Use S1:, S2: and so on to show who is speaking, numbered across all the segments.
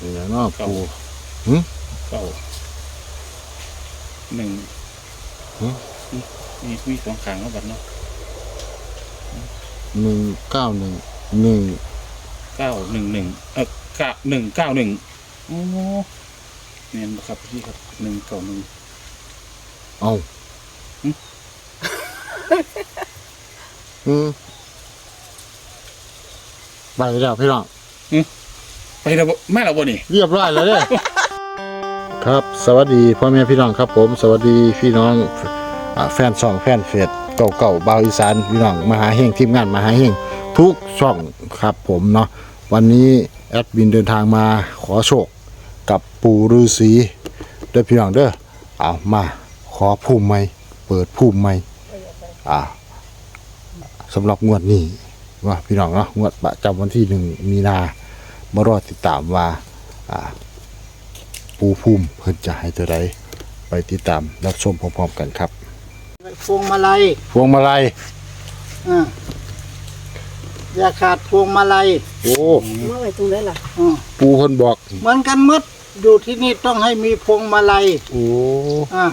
S1: นี่เนาะปู
S2: เก้าหนึ่ง
S1: หึ
S2: มีมีสองขางแล้วบัดเนาะ
S1: หนึ่งเก้าหนึ่งหนึ่ง
S2: เก้าหนึ่งหนึ่งเออเก้าหนึ่งเก้าหนึ่งโอ้เนี่ยนะครับพี่ครับหนึ่งเก้าหนึ่ง
S1: เอา
S2: หึ
S1: อืมไปแล้วพี่น้อง
S2: ไป แล้วบ่แม่เราบ่นี่
S1: เรียบร้อยแล้วเด้ครับ สวัสดีพ่อแม่พี่น้องครับผม สวัสดีพี่น้องอ่าแฟนช่องแฟนเฟซเก่าเก่าๆบาวอีสานพี่น้องมหาเฮงทีมงานมหาเฮงทุกช่องครับผมเนาะวันนี้แอดบินเดินทางมาขอโชคกับปู่ฤาษีเด้อพี่น้องเด้อเอามาขอภูมิไหมเปิดภูมิไหมอ่า สำหรับงวดนี้ว่าพี่น้องเนาะงวดประจำวันที่หนึ่งมีนา มารอติดตามว่าอ่าปูภูมิเพิ่นจะให้ตัวใดไปติดตามรับชมพร้อมๆกันครับ
S3: พวงมาลัย
S1: พวงมาลัย
S3: อ่าอย่าขาดพวงมาลัย
S1: โอ้
S4: เมื่อไหร่ตรงนั้นล่ะ
S3: อืม
S1: ปูเพิ่นบอก
S3: เหมือนกันหมดอยู่ที่นี่ต้องให้มีพวงมาลัย
S1: โอ้
S3: อ่า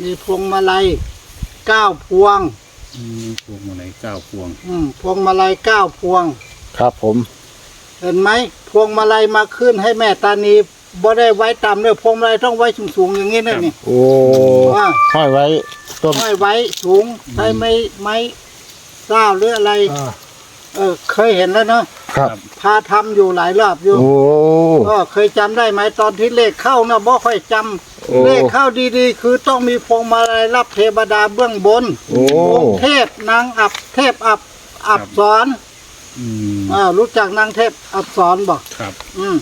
S3: มีพวงมาลัยเก้าพวง
S2: อืมพวงมาลัยเก้าพวง
S3: อืมพวงมาลัยเก้าพวง
S1: ครับผม
S3: เห็นไหมพวงมาลัยมาขึ้นให้แม่ตานีบ่ได้ไว้ต่ำเลยพวงมาลัยต้องไว้สูงๆอย่างนี้นะนี่
S1: โอ้
S3: ว่า
S1: ห้อยไว้ต้น
S3: ไม่ไว้สูงใช้ไม้ไม้เจ้าหรืออะไร
S1: อ่า
S3: เออ เคยเห็นแล้วเนาะ
S1: ครับ
S3: พาทำอยู่หลายรอบอยู่
S1: โอ้
S3: ก็เคยจำได้ไหมตอนที่เลขเข้านะบ่ค่อยจำ
S1: โอ้
S3: เลขเข้าดีๆ คือต้องมีพวงมาลัยรับเทวดาเบื้องบน
S1: โอ้
S3: องค์เทพนางอับเทพอับอับสอน
S2: อืม
S3: อ่ารู้จักนางเทพอับสอนบอก
S2: ครับ
S3: อืม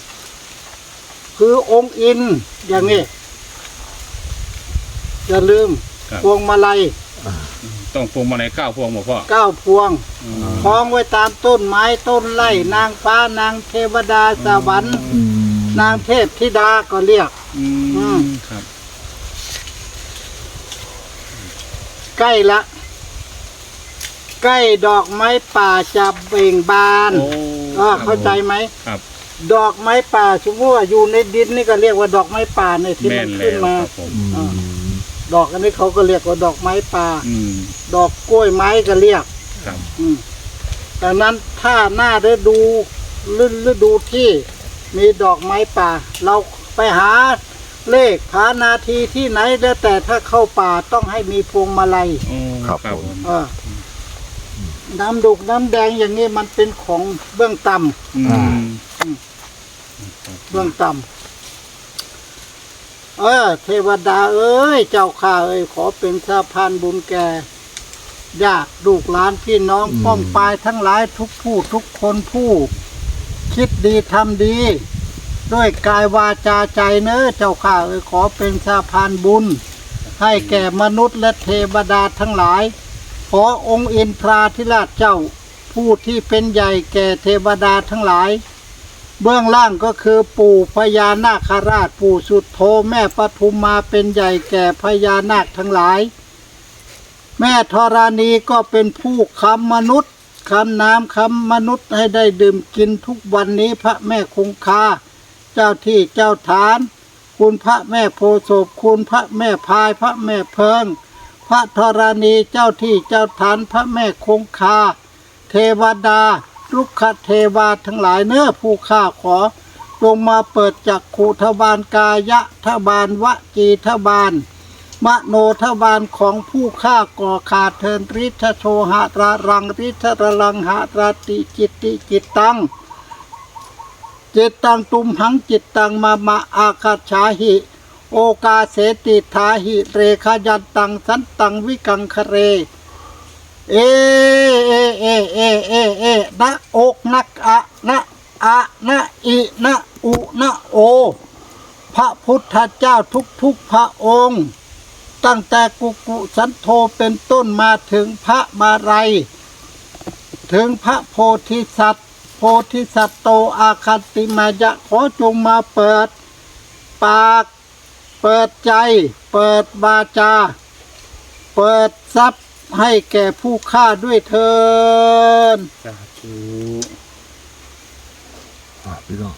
S3: คือองค์อิน อย่างนี้ อย่าลืม
S2: ครับ
S3: พวงมาลัย
S2: ต้องพวงมาลัยเก้าพวงบ่พ่อ
S3: เก้าพวง
S2: อืม
S3: คล้องไว้ตามต้นไม้ต้นไร่นางฟ้านางเทวดาสวรรค์
S1: อืม
S3: นางเทพธิดาก็เรียก
S2: อื
S3: อื
S2: ม
S3: ม
S2: ครับ
S3: ใกล้ละ ใกล้ดอกไม้ป่าจะเบ่งบาน
S2: โอ้
S3: อ่าเข้าใจไหม
S2: ครับ
S3: ดอกไม้ป่าสมมติว่าอยู่ในดินนี่ก็เรียกว่าดอกไม้ป่าในที่
S2: แม่
S3: มัน
S2: น
S3: ขึ้น
S2: แล้ว
S3: มา
S2: ครับผม
S1: อืม
S3: ดอกอันนี้เขาก็เรียกว่าดอกไม้ป่า
S2: อืม
S3: ดอกกล้วยไม้ก็เรียก
S2: ครับ
S3: อืมดังนั้นถ้าหน้าฤดูฤฤดูที่มีดอกไม้ป่า เราไปหาเลขหานาทีที่ไหนแล้วแต่ถ้าเข้าป่าต้องให้มีพวงมาลัย
S2: โอ้
S1: ครับ
S2: ครับ
S1: ผม
S3: เออ น้ำดุกน้ำแดงอย่างนี้มันเป็นของเบื้องต่ำ
S2: อื
S1: อ่า
S2: ม
S3: เบื้องต่ำเออ เทวดาเอ้ย เจ้าข้าเอ้ยขอเป็นสะพานบุญแก่ญาติลูกหลานพี่น้อง
S1: อืม
S3: ป้องปายทั้งหลายทุกผู้ทุกคนผู้ คิดดีทำดี ด้วยกายวาจาใจเนอะเจ้าข้าเอ้ยขอเป็นสะพานบุญ ให้แก่มนุษย์และเทวดาทั้งหลาย ขอองค์อินทราธิราชเจ้า ผู้ที่เป็นใหญ่แก่เทวดาทั้งหลาย เบื้องล่างก็คือปู่พญานาคราชปู่สุดโทแม่ปทุมมาเป็นใหญ่แก่พญานาคทั้งหลาย แม่ธรณีก็เป็นผู้คำมนุษย์คำน้ำคำมนุษย์ให้ได้ดื่มกินทุกวันนี้พระแม่คงคา เจ้าที่เจ้าฐาน คุณพระแม่โพศพคุณพระแม่พายพระแม่เพิง พระธรณีเจ้าที่เจ้าฐานพระแม่คงคา เทวดา ลุกขเทวาทั้งหลายเนื้อผู้ข้าขอจงมาเปิดจักขุทบาลกายะทบาลวจีทบาลมโนทบาลของผู้ฆ่าก่อขาดเทินริทโชหะระรังริทระลังหะระติจิตติจิตตังจิตตังตุมหังจิตตังมามาอาคาชาหิ โอกาเสติทาหิเรขยันตังสันตังวิกังคเร เอเอเอเอเอเอนะอกนักอะนะอะนะอินะอุนะโอ พระพุทธเจ้าทุกทุกพระองค์ ตั้งแต่กุกุสันโธเป็นต้นมาถึงพระมาลัยถึงพระโพธิสัตว์ โพธิสัตว์โตอาคันติมายะขอจงมาเปิด ปาก เปิดใจ เปิดบาจา เปิดทรัพย์ให้แก่ผู้ฆ่าด้วยเทิน
S2: สาธุ
S1: พี่น้อง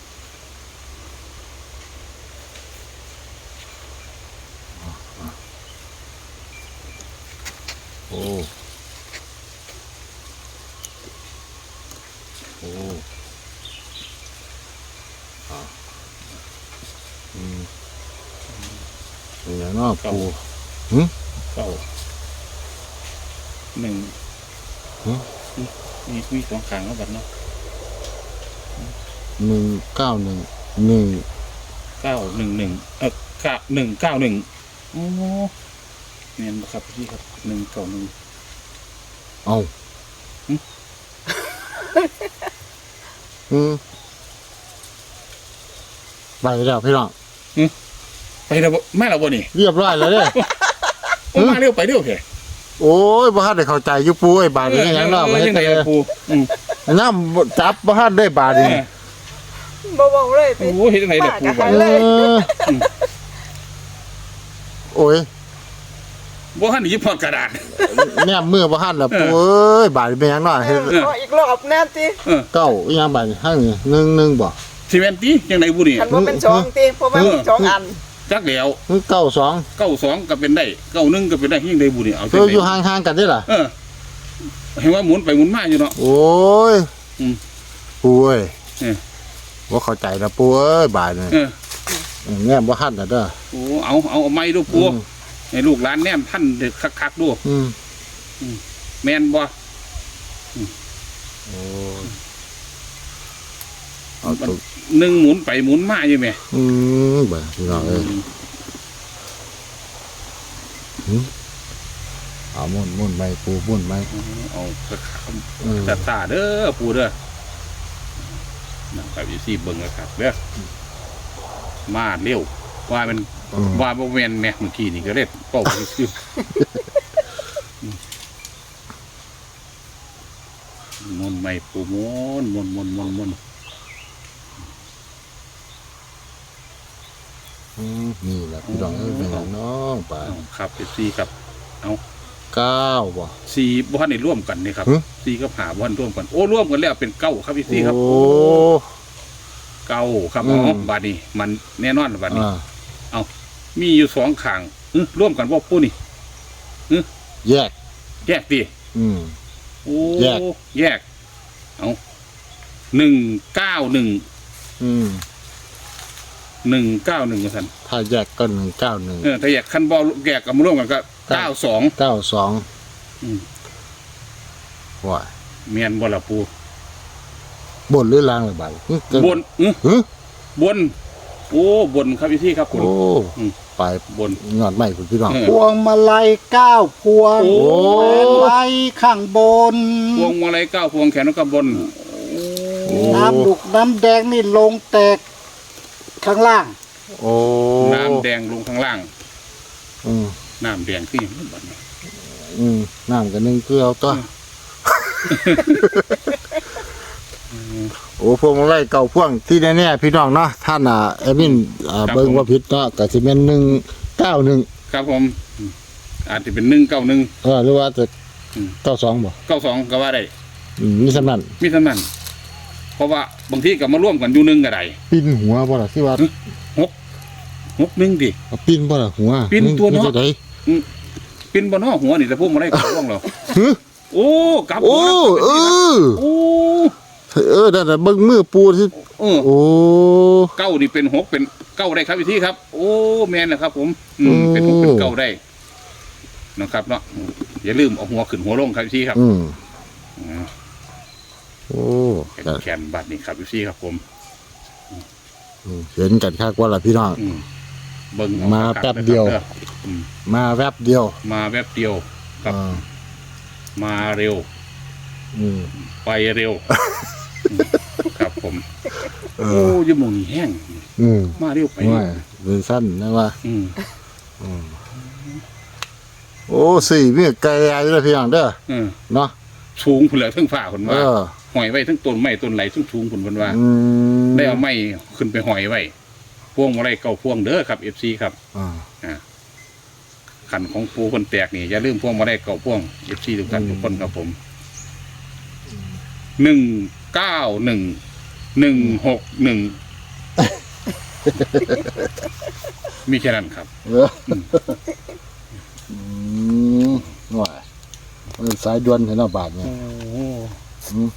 S1: โอ้โอ้อะอืม เป็นอย่างนอกปู
S2: เก้าหนึ่ง
S1: หึ
S2: มีมีสองขางแล้วบัดเนาะ
S1: หนึ่งเก้าหนึ่งหนึ่ง
S2: เก้าหนึ่งหนึ่งเออเก้าหนึ่งเก้าหนึ่งโอ้เนียนบ่ครับพี่ครับหนึ่งเก้าหนึ่ง
S1: เอา
S2: หึ
S1: อืมไปแล้วพี่น้อง
S2: ไปแล้วบ่มาแล้วบ่นี่
S1: เรียบร้อยแล้วเนี่ย
S2: โอ้มาเร็วไปเร็วแค่
S1: โอ้ยบ้านได้เข้าใจอยู่ปูไอ้บาทนี่ยังเนาะ
S2: เอ
S1: มา
S2: อ
S1: ให้
S2: ยังไง
S1: แต่
S2: อะปูอืม
S1: น้ำจับบ้านได้บาท
S2: เอ
S1: นี่
S2: อ
S4: บ่เว้าเลยไป
S2: โอ้เฮ็ดยังไงเด็กปูบัด
S4: ไปเลย
S1: เออโอ้ย
S2: บ่ทันได้หยิบพอดกระดาษ
S1: แนมมือบ้านแล้วปูเอ้ยบาทเป็นยังเนาะเฮ็ด
S4: ขออีกรอบแน่ติ
S1: เก้าอีหยังบาทให้นี่หนึ่งหนึ่งบ่
S2: ซีเมนตียังไงบุนี่
S4: คันว่าเป็นสองติเพราะว่ามีสองอัน
S2: จักแล้ว
S1: หรือเก้าสอง
S2: เก้าสองก็เป็นได้เก้าหนึ่งก็เป็นได้ยังไงบุนี่เอา
S1: เธออยู่ห่างๆกันได้ล่ะ
S2: เออเห็นว่าหมุนไปหมุนมาอยู่เนาะ
S1: โอ้ย
S2: อืม
S1: ปูเอ้ย
S2: เออ
S1: ว่าเข้าใจนะปูเอ้ยบาทนี่
S2: เออ
S1: แนมบ้านน่ะเด้อ
S2: โอ้เอาเอาเอาไม้ดูปู
S1: อืม
S2: ให้ลูกหลานแนมท่านเด็กคักๆดู
S1: อืม
S2: แมนบ่
S1: โอ้ย เอาตัว
S2: หนึ่งหมุนไปหมุนมาอยู่ไหม
S1: อืมบ่พี่น้องเอ้ยเอามุ่นมุ่นไปปูมุ่นไป
S2: เอาคัก
S1: เออ
S2: ๆตัดตาเด้อปูเด้อนะครับอยู่ซี่เบิ่งนะครับเด้อมาเร็วว่ามัน
S1: เออ
S2: ว่าบ่แม่นแม่เมื่อกี้นี่ก็เล็ดเป้าซื่อมนต์ไม่ปูมนต์มนต์มนต์มนต์มน
S1: อืมนี่แหละพี่น้องเอ้ยเป็นอย่างน้องไป
S2: เอาครับเอฟซีครับ
S1: เก้าบ่
S2: ซีบ้านในร่วมกันนี่ครับ
S1: หึ
S2: ซีกับหาบ้านร่วมกันโอ้ร่วมกันแล้วเป็นเก้าครับเอฟซีครับ
S1: โอ้
S2: เก้าครับ
S1: อื
S2: อ๋
S1: ม
S2: อบาดนี้ มันแน่นอนบาดนี้
S1: อ่า
S2: มีอยู่สองข้างอื้อร่วมกันว่าปูนี่
S1: แยก
S2: แยกดิ
S1: อืม
S2: โอ้
S1: แยก
S2: แยก เอาหนึ่งเก้าหนึ่ง
S1: อืม
S2: หนึ่งเก้าหนึ่งสัน
S1: ถ้าแยกก็หนึ่งเก้าหนึ่ง
S2: เออถ้าแยกขั้นบอลแยกกับมาร่วมกันก็เก้าสอง
S1: เก้าสอง
S2: อืม
S1: ว่า
S2: เมียนบอละปู
S1: บนหรือล่างเลยบ่าย
S2: บนอื้อ
S1: ฮึ
S2: บน โอ้บนครับพี่ที่ครับคุณ
S1: โอ้
S2: อืม
S1: ไป
S2: บน
S1: ยอดไม้คุณพี่น้อง
S2: เออ
S3: พวงมาลัยเก้าพวง
S2: โอ้
S3: แขวนไว้ข้างบน
S2: พวงมาลัยเก้าพวงแขนแล้วก็บน
S1: โอ้
S3: น้ำดุกน้ำแดงนี่ลงแตก ข้างล่าง
S1: โอ้
S2: น้ำแดงลงข้างล่าง
S1: อืม
S2: น้ำแดงขึ้นอย่างนี้บัดนี้
S1: อืมน้ำกันหนึ่งเกลือเอาตัวโอ้พวงมาไล่เก่าพวงที่แน่ๆพี่น้องเนาะท่านอะแอดมินอ่าเบิ่งว่าผิดเนาะก็สิเป็นหนึ่งเก้าหนึ่ง
S2: ครับผมอืมอาจจะเป็นหนึ่งเก้าหนึ่ง
S1: เออหรือว่าจะ
S2: อืม
S1: เก้าสองบ่
S2: เก้าสองก็ว่าได้
S1: อืมมีสำนัน
S2: มีเท่านั้น เพราะว่าบางทีก็มาร่วมกันอยู่หนึ่งก็ได้
S1: ปิ้นหัวบ่ล่ะที่ว่า
S2: หกหนึ่งดิ
S1: เอาปิ้นบ่ล่ะหัว
S2: ปิ้นตัวเนาะ
S1: มัจะได้
S2: เป็นบนหัวหัวนี่แต่พวกมาได้กับพวกเรา
S1: ฮึ
S2: โอ้กลับ
S1: โอ้
S2: หัว
S1: เออ
S2: โอ้
S1: เออนั่นน่ะเบิ่งมือปูที่
S2: เออ
S1: โอ้
S2: เก้านี่เป็นหกเป็นเก้าได้ครับพี่ที่ครับ โอ้แมนนะครับ ผมอืม
S1: โอ้
S2: เป็นหกเป็นเก้าได้นะครับเนาะอืมอย่าลืมเอาหัวขึ้นหัวลงครับพี่ที่ครับ
S1: อืม
S2: อืม
S1: โอ้
S2: แขน
S1: ก็
S2: แขนบัตรนี่ครับพี่ที่ครับผม
S1: อืมเห็นกันคักว่าล่ะพี่น้อง
S2: อืมเบิ่งเอ
S1: มา
S2: คักๆ
S1: แป๊บเดียว
S2: ลครับด้ออืม
S1: มาแวบเดียว
S2: มาแวบเดียว ครับ
S1: อ่า
S2: มาเร็ว
S1: อืม
S2: ไปเร็วอืมครับผม
S1: เอ
S2: โอ้
S1: อ ย
S2: หมองนี่แห้ง
S1: อืม
S2: มาเร็วไป
S1: ว่าเลยสั้นนะว่า
S2: อืม
S1: โอ้สี่มีไกลใหญ่เลยพี่น้องเด้อ
S2: เออ
S1: เนาะ
S2: สูงผุนเหลือทั้งฝ่าคน
S1: เอ
S2: ว่า
S1: อ
S2: หอยไว้ทั้งต้นไม้ต้นไหลทั้งสูงผุนคนว่า
S1: อืม
S2: ได้เอาไม้ขึ้นไปหอยไว้ พวงมาลัยเก่าพวงเด้อครับเอฟซีครับ
S1: อ่า
S2: ขันของปูคนแตกนี่อย่าลืมพวงมาลัยเก่าพวงเอฟซีทุกท่าน
S1: อืม
S2: ทุกคนครับผมหนึ่งเก้าหนึ่งหนึ่งหกหนึ่งมีแค่นั้นครับ
S1: เอออืมหน่อยมันสายด่วนเห็นเอาบาทเนี่ยอืม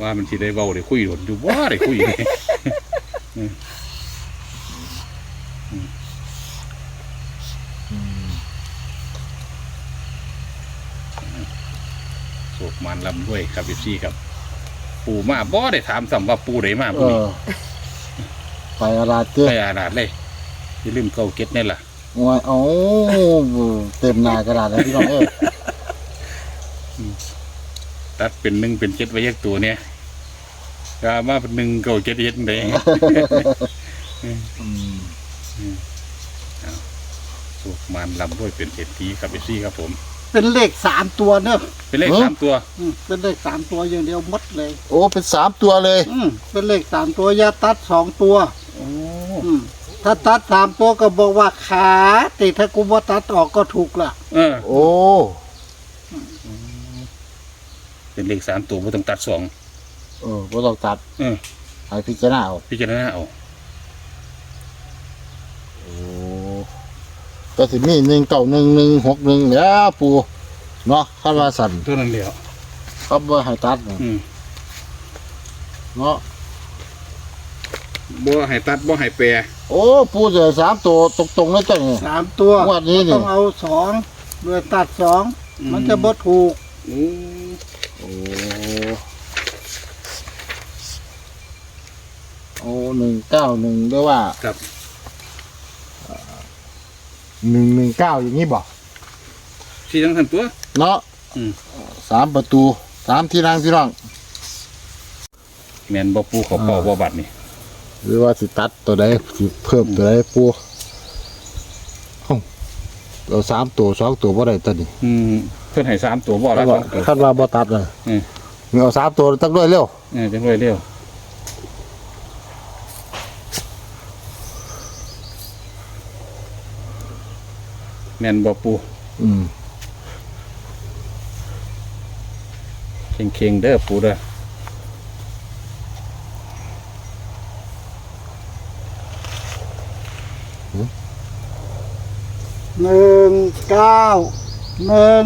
S2: ว่ามันสิได้เว้าได้คุยโดนอยู่ว่าได้คุยเลยอืมโศกมันลำด้วยครับพี่ซี่ครับ ปูมาบ่ได้ถามซ้ำว่าปูได้มา
S1: เอ
S2: ปูนี้
S1: อไปอาราเจ้
S2: ไปอาลาดเลยอย่าลืมเก้าเก็ตนี่ล่ะ
S1: โอ้ยเอาเต็มหน้ากระดาษแล้วพี่น้องเอ้ย
S2: ตัดเป็นหนึ่งเป็นเจ็ดไว้แยกตัวเนี่ยกามาเป็นหนึ่งเก้าเจ็ดเจ็ดเลย
S1: อืม
S2: โศกมันลำด้วยเป็นเศรษฐีครับพี่ซี่ครับผม
S3: เป็นเลขสามตัวเนอะ
S2: เป็นเลขสามตัว
S3: อืมเป็นเลขสามตัวอย่างเดียวหมดเลย
S1: โอ้เป็นสามตัวเลย
S3: อืมเป็นเลขสามตัวอย่าตัดสองตัว
S2: โอ้
S3: อืมถ้าตัดสามตัวก็บอกว่าขาติถ้ากูว่าตัดออกก็ถูกละ
S2: เออ
S1: โอ้
S2: เป็นเลขสามตัวไม่ต้องตัดสอง
S1: เออบ่ต้องตัด
S2: เออ
S1: ให้พิจารณาเอา
S2: พิจารณาเอา
S1: โอ้ก็สิมีหนึ่งเก้าหนึ่งหนึ่งหกหนึ่งแล้วปูเนาะคาดว่าสั่น
S2: เท่านั้นเดียว
S1: เขาบ่ให้ตัดน่ะ
S2: อืม
S1: เนาะ
S2: บ่ให้ตัดบ่ให้แปร
S1: โอ้ปูจะให้สามตัวตรงๆเลยจังนี่
S3: สามตัว
S1: งวดนี้นี่
S3: ต้องเอาสองด้วยตัดสองมันจะบ่ถูก
S2: โอ้
S1: โอ้โอ้หนึ่งเก้าหนึ่งด้วยว่า
S2: ครับ
S1: หนึ่งหนึ่งเก้าอย่างนี้บอก
S2: ที่ทั้งทันตัว
S1: เนาะ
S2: อืม
S1: สามประตูสามที่นั่งพี่น้อง
S2: แมนบ่ปูเขาเป่าบ่บัดนี่
S1: หรือว่าสิตัดตัวใดสิเพิ่มตัวใดปูเอ้าเอาสามตัวสองตัวบ่ได้ตัวนี้
S2: อืม เพิ่นให้สามตัวบ่
S1: คา
S2: ละ
S1: ด
S2: ส
S1: ว่า
S2: องตัว
S1: คาดว่าบ่ตัดเลย
S2: อืม
S1: มีเอาสามตัวตั้งด้วยเร็ว
S2: เออจังไว้เร็วแมนบ่ปู
S1: อืม
S2: เค็งๆเด้อปูเด้อ
S3: หนึ่งเก้าหนึ่ง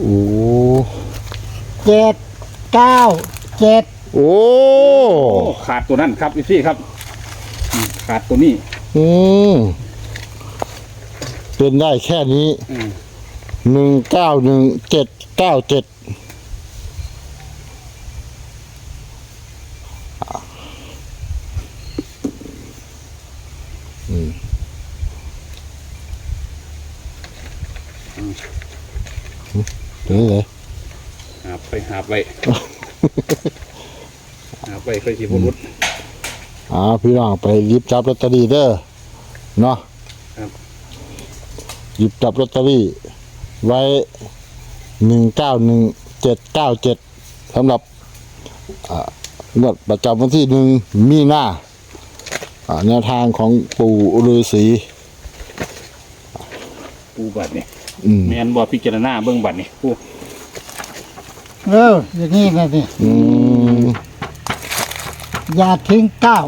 S1: โอ้
S3: เจ็ดเก้าเจ็ด
S1: โอ้
S2: โอ้ขาดตัวนั้นครับพี่ซี่ครับอืมขาดตัวนี้
S1: อืมเป็นได้แค่นี้
S2: อืม
S1: หนึ่งเก้าหนึ่งเจ็ดเก้าเจ็ดอืมเดี๋ยวเลย
S2: หาบ ไปหาบไว้หาบไว้ค่อยสิบ่รุด
S1: อ่าพี่น้องไปหยิบจับลอตเตอรี่เด้อเนาะ
S2: ครับ
S1: หยิบจับลอตเตอรี่ ไว้หนึ่งเก้าหนึ่งเจ็ดเก้าเจ็ดสำหรับอ่างวดประจำวันที่หนึ่งมีนาอ่าแนวทางของปู่ฤาษี
S2: ปูบัดนี่
S1: อืม
S2: แมนบ่พิจารณาเบิ่งบัดนี่ปู
S3: เอออย่างนี้นะนี่
S1: อืม
S3: อย่าทิ้งเก้า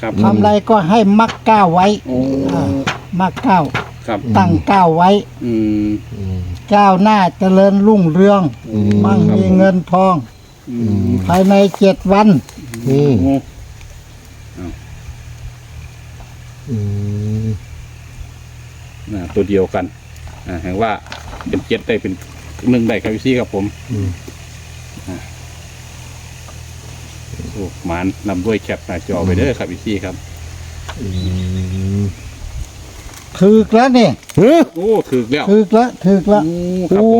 S2: ครับ
S3: ทำอะไรก็ให้มักเก้าไว้
S2: โอ้
S3: อ่ามักเก้า
S2: ครับ
S3: ตั้งเก้าไว้
S2: อืม
S3: ก้าวหน้าเจริญรุ่งเรือง
S1: อืม
S3: มั่งมีเงินทอง
S2: อืม
S3: ภายในเจ็ดวัน
S1: อืม
S2: โอ้
S1: อืม
S2: น่ะตัวเดียวกันอ่าแห่งว่าเป็นเจ็ดได้เป็นหนึ่งได้ครับพี่ซี่ครับผมอ่า โอ้หมานนำด้วยแคปหน้าจอไปเด้อครับพี่ซี่ครับ
S1: อืม
S3: ถึกแล้วนี่
S1: เฮ้ย
S2: โอ้ถือแล้ว
S3: ถึกแล้วถึกแล้ว
S2: โอ้ครับ
S1: โอ้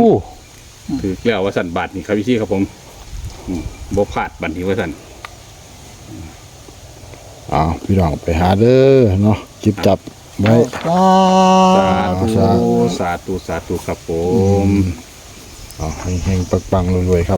S2: ผมถือแล้วว่าสันบาทนี่ครับพี่ซี่ครับผมอืมบ่พลาดบัตรนี้ว่าสัน
S1: อ้าวพี่น้องไปหาเด้อเนาะจิบจับไว้
S3: สา
S2: สาธุ
S1: สาธุ
S2: สาธุสาธุครับผม
S1: เอาให้แห้งๆปังๆรวยๆครับ